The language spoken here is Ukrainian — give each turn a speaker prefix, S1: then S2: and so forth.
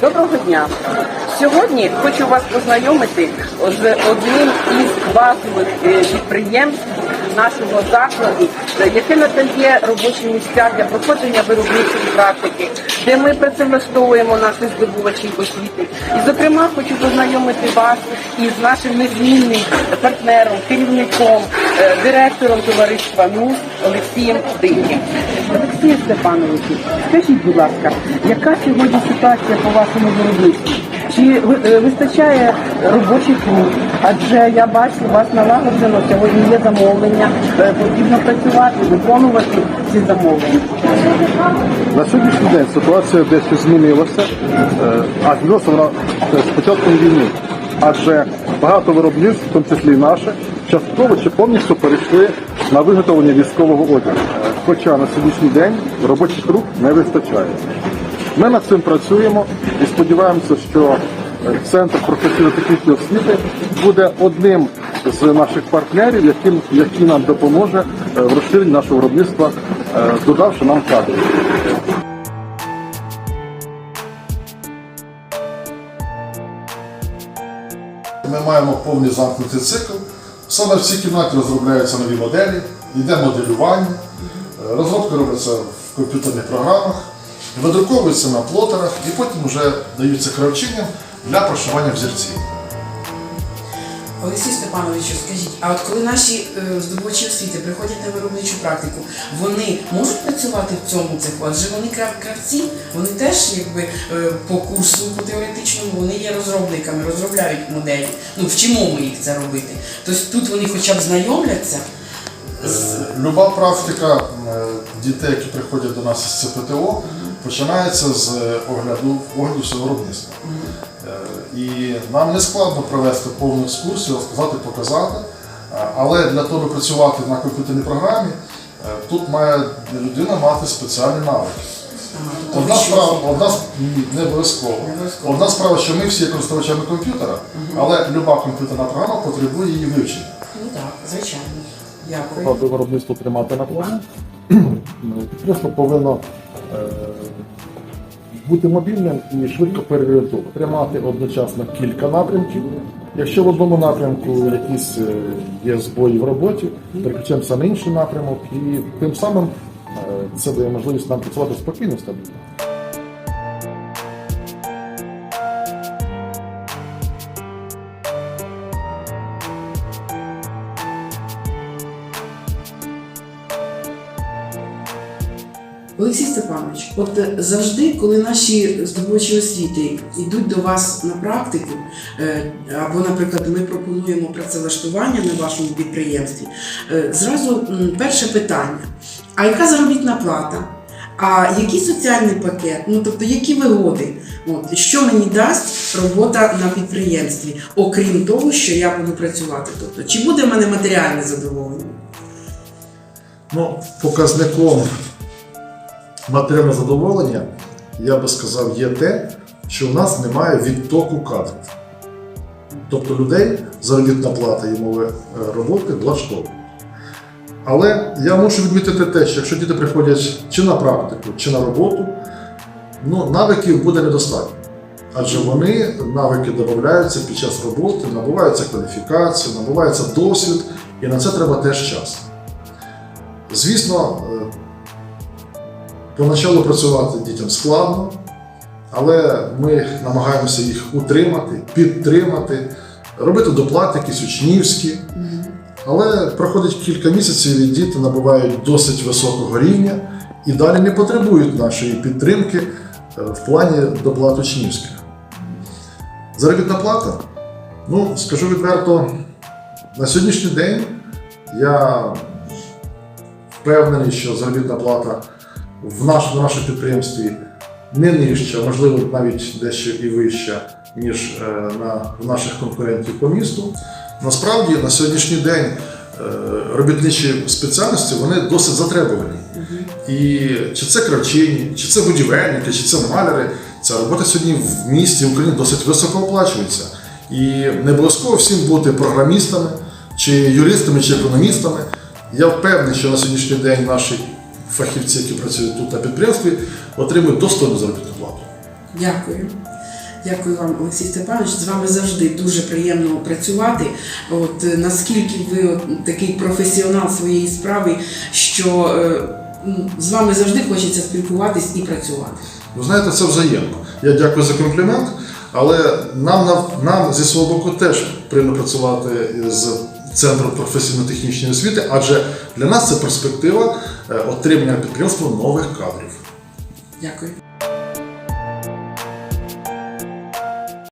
S1: Доброго дня. Сьогодні хочу вас познайомити з одним із базових е, підприємств нашого закладу, яке надає робочі місця для проходження виробничої практики, де ми працевлаштовуємо наших здобувачів освіти. І, зокрема, хочу познайомити вас із нашим незмінним партнером, керівником, е, директором товариства НУС Олексієм Диким. Олексій Степановичу, скажіть, будь ласка, яка сьогодні ситуація по вашому виробництві? Чи е, вистачає робочих рук? Адже я бачу, у вас налагоджено сьогодні є замовлення, е, потрібно працювати, виконувати ці замовлення.
S2: На сьогоднішній день ситуація дещо змінилася, е, а змінилася вона з початком війни. Адже багато виробництв, в тому числі і наше, частково чи повністю перейшли на виготовлення військового одягу. Хоча на сьогоднішній день робочих рук не вистачає. Ми над цим працюємо і сподіваємося, що е, центр професійно-технічної освіти буде одним з наших партнерів, яким, який нам допоможе е, в розширенні нашого виробництва, е, додавши нам кадрів.
S3: Ми маємо повний замкнутий цикл. Саме в цій кімнаті розробляються нові моделі, йде моделювання, розробка робиться в комп'ютерних програмах, видруковується на плотерах і потім вже даються кравчиням для прошивання взірців.
S4: Олексій Степановичу, скажіть, а от коли наші е, здобувачі освіти приходять на виробничу практику, вони можуть працювати в цьому цеху? Адже вони крав- кравці, вони теж якби е, по курсу по теоретичному вони є розробниками, розробляють моделі. Ну вчимо ми їх це робити. Тобто тут вони хоча б знайомляться.
S3: Е, Люба практика е, дітей, які приходять до нас із ЦПТО, починається з огляду, огляду всього виробництва. Е, І нам не складно провести повну екскурсію, розказати, показати. Е, Але для того, аби працювати на комп'ютерній програмі, е, тут має людина мати спеціальні навики. Одна справа, одна ні, не обов'язково. Одна справа, що ми всі є користувачами комп'ютера, але люба комп'ютерна програма потребує її вивчення.
S4: Ну так, звичайно. Дякую.
S2: Виробництво тримати на плані, підприємство повинно бути мобільним і швидко переорієнтовано, тримати одночасно кілька напрямків. Якщо в одному напрямку якісь е, є збої в роботі, переключаємося на інший напрямок, і тим самим е, це дає можливість нам працювати спокійно, стабільно.
S4: Олексій Степанович, от е, завжди, коли наші здобувачі освіти йдуть до вас на практику, е, або, наприклад, ми пропонуємо працевлаштування на вашому підприємстві, е, зразу перше питання: а яка заробітна плата? А який соціальний пакет? Ну тобто, які вигоди? От що мені дасть робота на підприємстві, окрім того, що я буду працювати? Тобто, чи буде в мене матеріальне задоволення?
S3: Ну, показником матеріального задоволення, я би сказав, є те, що в нас немає відтоку кадрів. Тобто людей заробітна плата і мови е, роботи влаштовує. Але я мушу відмітити те, що якщо діти приходять чи на практику, чи на роботу, ну, навиків буде недостатньо. Адже вони навики додаються під час роботи, набуваються кваліфікація, набувається досвід, і на це треба теж час. Звісно, поначалу працювати дітям складно, але ми намагаємося їх утримати, підтримати, робити доплати якісь учнівські. Але проходить кілька місяців і діти набувають досить високого рівня і далі не потребують нашої підтримки е, в плані доплат учнівських. Заробітна плата? Ну, скажу відверто, на сьогоднішній день я впевнений, що заробітна плата в наш, на нашому підприємстві не нижча, можливо, навіть дещо і вища, ніж е, на, в наших конкурентів по місту. Насправді на сьогоднішній день е, робітничі спеціальності вони досить затребувані. І чи це кравчині, чи це будівельники, чи це маляри, ця робота сьогодні в місті в Україні досить високо оплачується. І не обов'язково всім бути програмістами, чи юристами, чи економістами. Я впевнений, що на сьогоднішній день наші фахівці, які працюють тут на підприємстві, отримують достойну заробітну плату.
S4: Дякую. Дякую вам, Олексій Степанович. З вами завжди дуже приємно працювати. От е, наскільки ви от, такий професіонал своєї справи, що е, з вами завжди хочеться спілкуватись і працювати.
S3: Ви знаєте, це взаємно. Я дякую за комплімент, але нам, нам, нам зі свого боку теж приємно працювати з Центром професійно-технічної освіти, адже для нас це перспектива е, отримання підприємства нових кадрів.
S4: Дякую.